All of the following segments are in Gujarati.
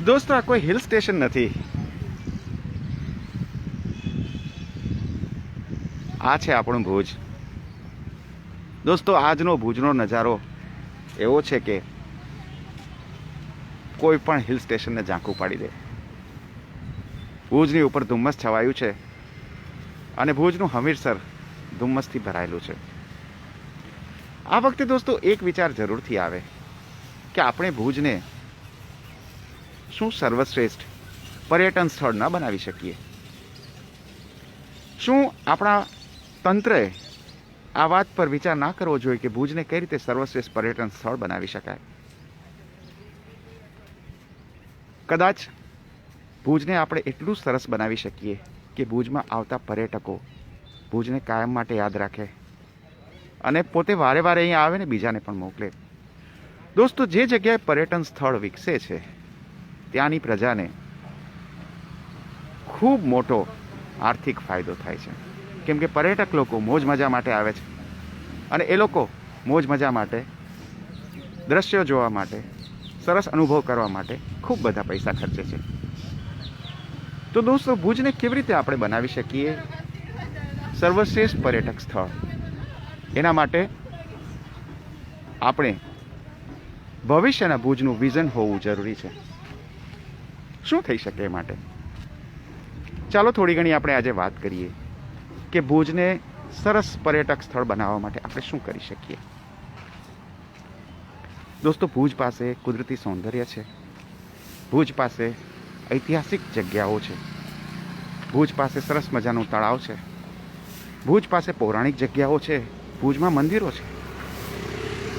દોસ્તો, આ કોઈ હિલ સ્ટેશન નથી. આ છે આપણું ભુજ. દોસ્તો, આજનો ભુજનો નજારો એવો છે કે કોઈ પણ હિલ સ્ટેશનને ઝાંખું પાડી દે. ભુજની ઉપર ધુમ્મસ છવાયું છે અને ભુજનું હમીરસર ધુમ્મસથી ભરાયેલું છે. આ વખતે દોસ્તો, એક વિચાર જરૂરથી આવે કે આપણે ભુજને શું સર્વશ્રેષ્ઠ પર્યટન સ્થળ ન બનાવી શકીએ? શું આપણા તંત્રએ આ વાત પર વિચાર ના કરવો જોઈએ કે ભુજને કઈ રીતે સર્વશ્રેષ્ઠ પર્યટન સ્થળ બનાવી શકાય? કદાચ ભુજને આપણે એટલું સરસ બનાવી શકીએ કે ભુજમાં આવતા પર્યટકો ભુજને કાયમ માટે યાદ રાખે અને પોતે વારે વારે અહીંયા આવે ને બીજાને પણ મોકલે. દોસ્તો, જે જગ્યાએ પર્યટન સ્થળ વિકસે છે ત્યાંની પ્રજાને ખૂબ મોટો આર્થિક ફાયદો થાય છે. કેમ કે પર્યટક લોકો મોજ મજા માટે આવે છે. અને એ લોકો મોજ મજા માટે, દ્રશ્યો જોવા માટે, સરસ અનુભવ કરવા માટે ખૂબ બધા પૈસા ખર્ચે છે. તો દોસ્તો, ભુજને કેવી રીતે આપણે બનાવી શકીએ? સર્વશ્રેષ્ઠ પર્યટક સ્થળ. એના માટે આપણે ભવિષ્યના ભુજનું વિઝન હોવું જરૂરી છે. શું થઈ શકે એ માટે? ચાલો થોડી ઘણી આપણે આજે વાત કરીએ કે ભુજને સરસ પર્યટક સ્થળ બનાવવા માટે આપણે શું કરી શકીએ. દોસ્તો, ભુજ પાસે કુદરતી સૌંદર્ય છે. ભુજ પાસે ઐતિહાસિક જગ્યાઓ છે. ભુજ પાસે સરસ મજાનું તળાવ છે. ભુજ પાસે પૌરાણિક જગ્યાઓ છે. ભુજમાં મંદિરો છે.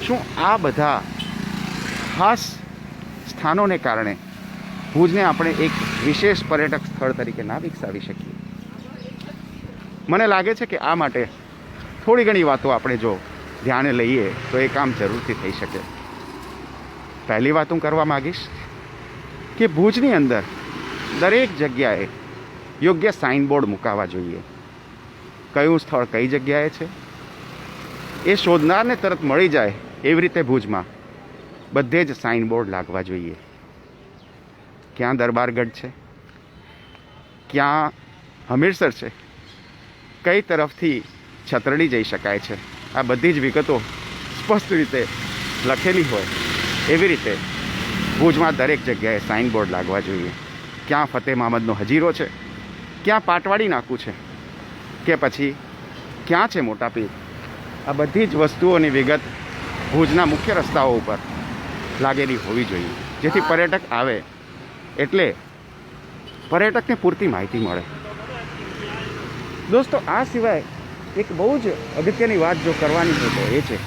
શું આ બધા ખાસ સ્થાનોને કારણે ભુજને આપણે એક વિશેષ પર્યટક સ્થળ તરીકે ના વિકસાવી શકીએ. મને લાગે છે કે આ માટે થોડી ઘણી વાતો આપણે જો ધ્યાને લઈએ તો એ કામ જરૂરથી થઈ શકે. પહેલી વાત હું કરવા માગીશ કે ભુજની અંદર દરેક જગ્યાએ યોગ્ય સાઇનબોર્ડ મુકાવા જોઈએ. કયું સ્થળ કઈ જગ્યાએ છે? એ શોધનારને તરત મળી જાય એવી રીતે ભુજમાં બધે જ સાઇનબોર્ડ લાગવા જોઈએ. ક્યાં દરબારગઢ છે? ક્યાં હમીરસર છે? કઈ તરફથી છતરડી જઈ શકાય છે? આ બધી જ વિગતો સ્પષ્ટ રીતે લખેલી હોય એવી રીતે ભુજમાં દરેક જગ્યાએ સાઇનબોર્ડ લાગવા જોઈએ. ક્યાં ફતેહ મહમદનો હજીરો છે? ક્યાં પાટવાડી નાકું છે? કે પછી ક્યાં છે મોટા પીર? આ બધી જ વસ્તુઓની વિગત ભુજના મુખ્ય રસ્તાઓ ઉપર લાગેલી હોવી જોઈએ. જેથી પર્યટક આવે એટલે પર્યટકને પૂરતી માહિતી મળે. દોસ્તો, આ સિવાય એક બહુ જ અગત્યની વાત જો કરવાની છે તો એ છે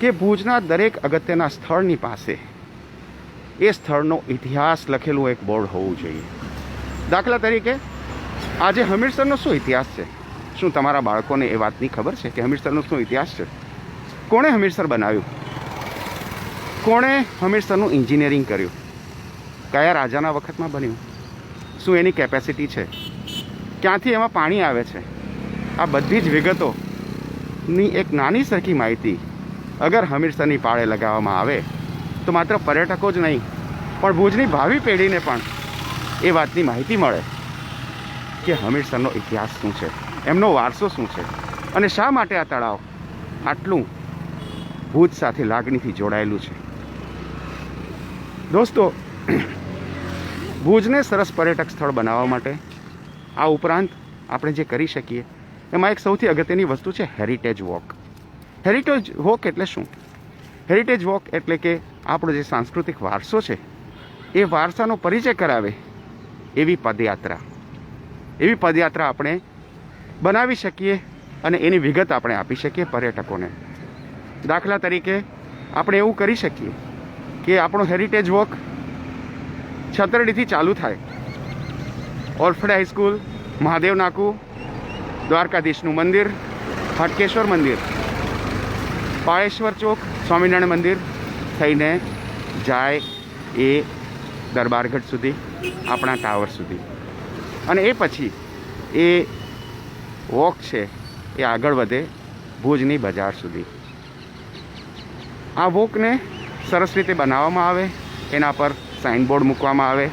કે ભુજના દરેક અગત્યના સ્થળની પાસે એ સ્થળનો ઇતિહાસ લખેલું એક બોર્ડ હોવું જોઈએ. દાખલા તરીકે, આજે હમીરસરનો શું ઇતિહાસ છે? શું તમારા બાળકોને એ વાતની ખબર છે કે હમીરસરનો શું ઇતિહાસ છે? કોણે હમીરસર બનાવ્યું? કોણે હમીરસરનું એન્જિનિયરિંગ કર્યું? કયા રાજાના વખતમાં બન્યું? શું એની કેપેસિટી છે? ક્યાંથી એમાં પાણી આવે છે? આ બધી જ વિગતોની એક નાની સરખી માહિતી અગર હમીરસરની પાળે લગાવવામાં આવે, તો માત્ર પર્યટકો જ નહીં, પણ ભુજની ભાવિ પેઢીને પણ એ વાતની માહિતી મળે કે હમીરસરનો ઇતિહાસ શું છે, એમનો વારસો શું છે, અને શા માટે આ તળાવ આટલું ભુજ સાથે લાગણીથી જોડાયેલું છે. દોસ્તો ભુજને સરસ પર્યટક સ્થળ બનાવવા માટે આ ઉપરાંત આપણે જે કરી શકીએ, એમાં એક સૌથી અગત્યની વસ્તુ છે હેરિટેજ વોક હેરિટેજ વોક એટલે શું? હેરિટેજ વોક એટલે કે આપણો જે સાંસ્કૃતિક વારસો છે, એ વારસાનો પરિચય કરાવે એવી પદયાત્રા. એવી પદયાત્રા આપણે બનાવી શકીએ અને એની વિગત આપણે આપી શકીએ પર્યટકોને. દાખલા તરીકે આપણે એવું કરી શકીએ કે આપણો હેરિટેજ વોક છતરડીથી ચાલુ થાય. ઓલ્ફડ હાઈસ્કૂલ મહાદેવ નાકુ, દ્વારકાધીશનું મંદિર, હાટકેશ્વર મંદિર, પાળેશ્વર ચોક, સ્વામિનારાયણ મંદિર થઈને જાય એ દરબારગઢ સુધી, આપણા ટાવર સુધી. અને એ પછી એ વોક છે એ આગળ વધે ભુજની બજાર સુધી. આ વોકને સરસ રીતે બનાવવામાં આવે, એના પર સાઇનબોર્ડ મૂકવામાં આવે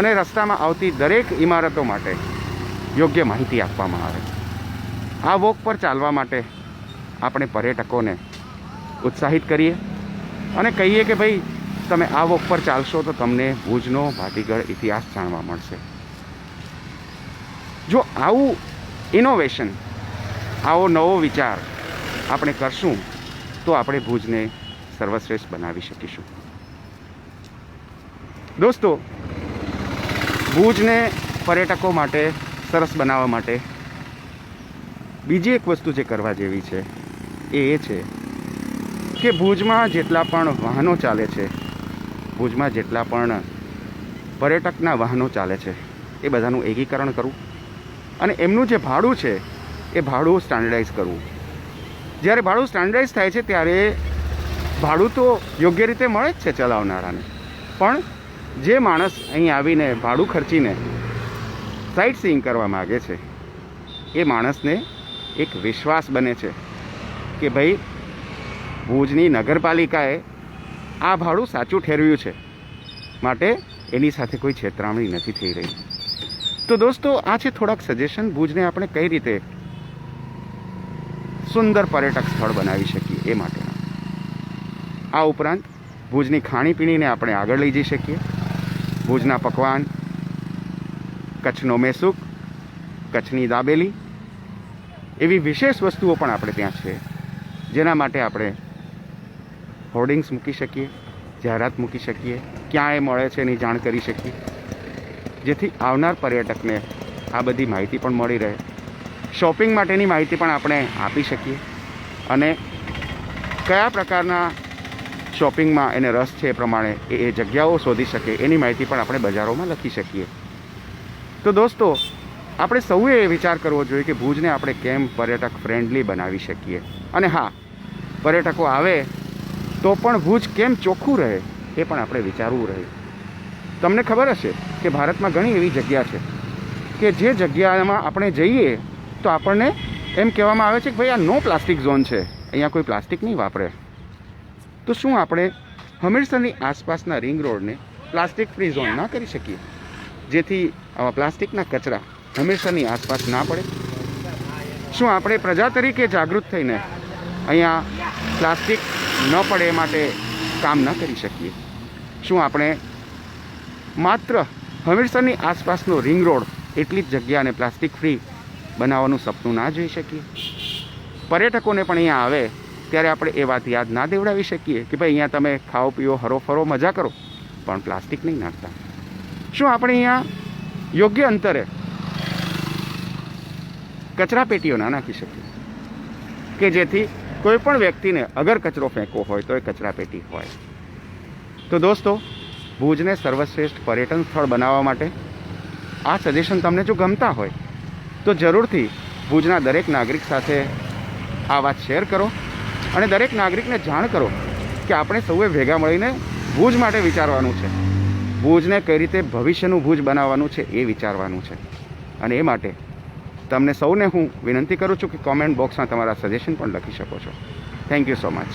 અને રસ્તામાં આવતી દરેક ઇમારતો માટે યોગ્ય માહિતી આપવામાં આવે. આ વોક પર ચાલવા માટે આપણે પર્યટકોને ઉત્સાહિત કરીએ અને કહીએ કે ભાઈ, તમે આ વોક પર ચાલશો તો તમને ભુજનો ભાતીગળ ઇતિહાસ જાણવા મળશે. જો આવું ઇનોવેશન આવો નવો વિચાર આપણે કરશું, તો આપણે ભુજને સર્વશ્રેષ્ઠ બનાવી શકીશું. દોસ્તો, ભુજને પર્યટકો માટે સરસ બનાવવા માટે બીજી એક વસ્તુ જે કરવા જેવી છે, એ એ છે કે ભુજમાં જેટલા પણ વાહનો ચાલે છે, ભુજમાં જેટલા પણ પર્યટકના વાહનો ચાલે છે, એ બધાનું એકીકરણ કરવું અને એમનું જે ભાડું છે, એ ભાડું સ્ટાન્ડર્ડાઇઝ કરવું. જ્યારે ભાડું સ્ટાન્ડર્ડાઇઝ થાય છે, ત્યારે ભાડું તો યોગ્ય રીતે મળે જ છે ચલાવનારાને. પણ જે માણસ અહીં આવીને ભાડું ખર્ચીને સાઇટ સીઈંગ કરવા માગે છે, એ માણસને એક વિશ્વાસ બને છે કે ભાઈ, ભુજની નગરપાલિકાએ આ ભાડું સાચું ઠેરવ્યું છે. માટે એની સાથે કોઈ છેતરામણી નથી થઈ રહી. તો દોસ્તો, આ છે થોડાક સજેશન ભુજને આપણે કઈ રીતે સુંદર પર્યટક સ્થળ બનાવી શકીએ એ માટેના. આ ઉપરાંત ભુજની ખાણીપીણીને આપણે આગળ લઈ જઈ શકીએ. ભુજના પકવાન, કચ્છનો મેસૂક, કચ્છની દાબેલી, એવી વિશેષ વસ્તુઓ પણ આપણે ત્યાં છે, જેના માટે આપણે હોર્ડિંગ્સ મૂકી શકીએ, જાહેરાત મૂકી શકીએ ક્યાં એ મળે છે એની જાણ કરી શકીએ. જેથી આવનાર પર્યટકને આ બધી માહિતી પણ મળી રહે. શોપિંગ માટેની માહિતી પણ આપણે આપી શકીએ. અને કયા પ્રકારના શોપિંગમાં એને રસ છે એ પ્રમાણે એ એ જગ્યાઓ શોધી શકે, એની માહિતી પણ આપણે બજારોમાં લખી શકીએ. તો દોસ્તો, આપણે સૌએ વિચાર કરવો જોઈએ કે ભુજને આપણે કેમ પર્યટક ફ્રેન્ડલી બનાવી શકીએ. અને હા, પર્યટકો આવે તો પણ ભુજ કેમ ચોખ્ખું રહે એ પણ આપણે વિચારવું રહે. તમને ખબર હશે કે ભારતમાં ઘણી એવી જગ્યા છે કે જે જગ્યામાં આપણે જઈએ તો આપણને એમ કહેવામાં આવે છે કે ભાઈ આ નો પ્લાસ્ટિક ઝોન છે, અહીંયા કોઈ પ્લાસ્ટિક નહીં વાપરે. તો શું આપણે હમીરસરની આસપાસના રિંગ રોડને પ્લાસ્ટિક ફ્રી ઝોન ના કરી શકીએ? જેથી આવા પ્લાસ્ટિકના કચરા હમીરસરની આસપાસ ના પડે? શું આપણે પ્રજા તરીકે જાગૃત થઈને અહીંયા પ્લાસ્ટિક ન પડે એ માટે કામ ન કરી શકીએ? શું આપણે માત્ર હમીરસરની આસપાસનો રિંગ રોડ એટલી જ જગ્યાને પ્લાસ્ટિક ફ્રી બનાવવાનું સપનું ના જોઈ શકીએ? પર્યટકોને પણ અહીંયા આવે ત્યારે આપણે એ વાત યાદ ના દેવડાવી શકીએ કે ભાઈ અહીંયા તમે ખાઓ, પીઓ, હરો, ફરો, મજા કરો. પણ પ્લાસ્ટિક નહીં નાખતા. શું આપણે અહીંયા યોગ્ય અંતરે કચરા પેટીઓ ના નાખી શકીએ? કે જેથી કોઈ પણ વ્યક્તિને અગર કચરો ફેંકવો હોય તો એ કચરા પેટી હોય. તો દોસ્તો, ભુજને સર્વશ્રેષ્ઠ પર્યટન સ્થળ બનાવવા માટે આ સજેશન તમને જો ગમતા હોય, તો જરૂરથી ભુજના દરેક નાગરિક સાથે આ વાત શેર કરો. અને દરેક નાગરિકને જાણ કરો કે આપણે સૌએ ભેગા મળીને ભુજ માટે વિચારવાનું છે. ભુજને કઈ રીતે ભવિષ્યનું ભુજ બનાવવાનું છે એ વિચારવાનું છે. અને એ માટે તમને સૌને હું વિનંતી કરું છું કે કોમેન્ટ બોક્સમાં તમારા સજેશન પણ લખી શકો છો. Thank you so much